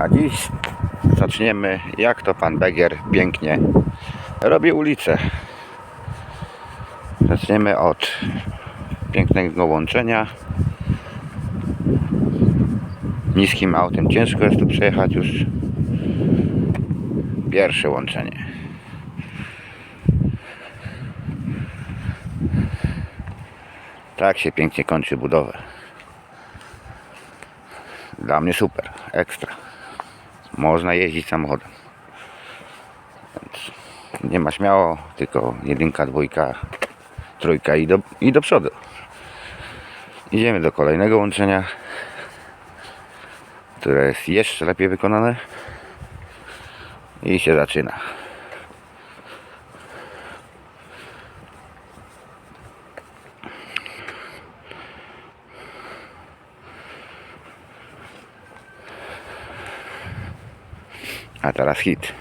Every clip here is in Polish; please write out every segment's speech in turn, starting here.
A dziś zaczniemy, jak to pan Begier pięknie robi ulicę. Zaczniemy od pięknego łączenia. Niskim autem ciężko jest tu przejechać już. Pierwsze łączenie. Tak się pięknie kończy budowę. Dla mnie super, ekstra. Można jeździć samochodem. Więc nie ma śmiało, tylko jedynka, dwójka, trójka i do, i do przodu. Idziemy do kolejnego łączenia, które jest jeszcze lepiej wykonane. I się zaczyna. A teraz hit.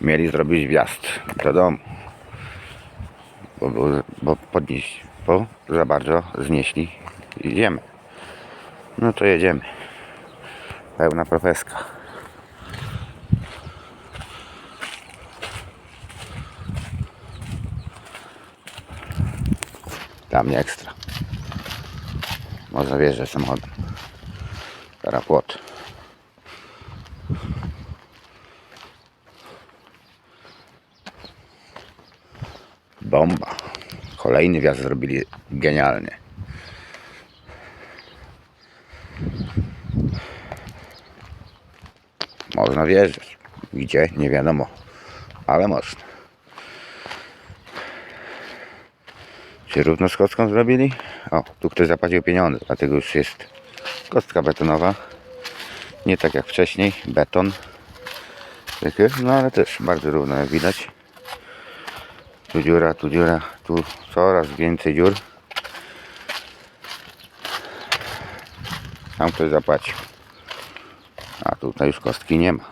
Mieli zrobić wjazd do domu. Bo, był- bo podnieść, bo za bardzo znieśli. Idziemy. No to jedziemy. Pełna profeska. Tam nie ekstra. Można wjeżdżać samochodem. Teraz płot. Bomba. Kolejny wjazd zrobili genialnie. Można wjeżdżać. Gdzie? Nie wiadomo. Ale można. Czy równo z kostką zrobili? O, tu ktoś zapłacił pieniądze, dlatego już jest kostka betonowa. Nie tak jak wcześniej, beton. No ale też bardzo równo jak widać. Tu dziura, tu dziura, tu coraz więcej dziur. Tam ktoś zapłacił. A tutaj już kostki nie ma.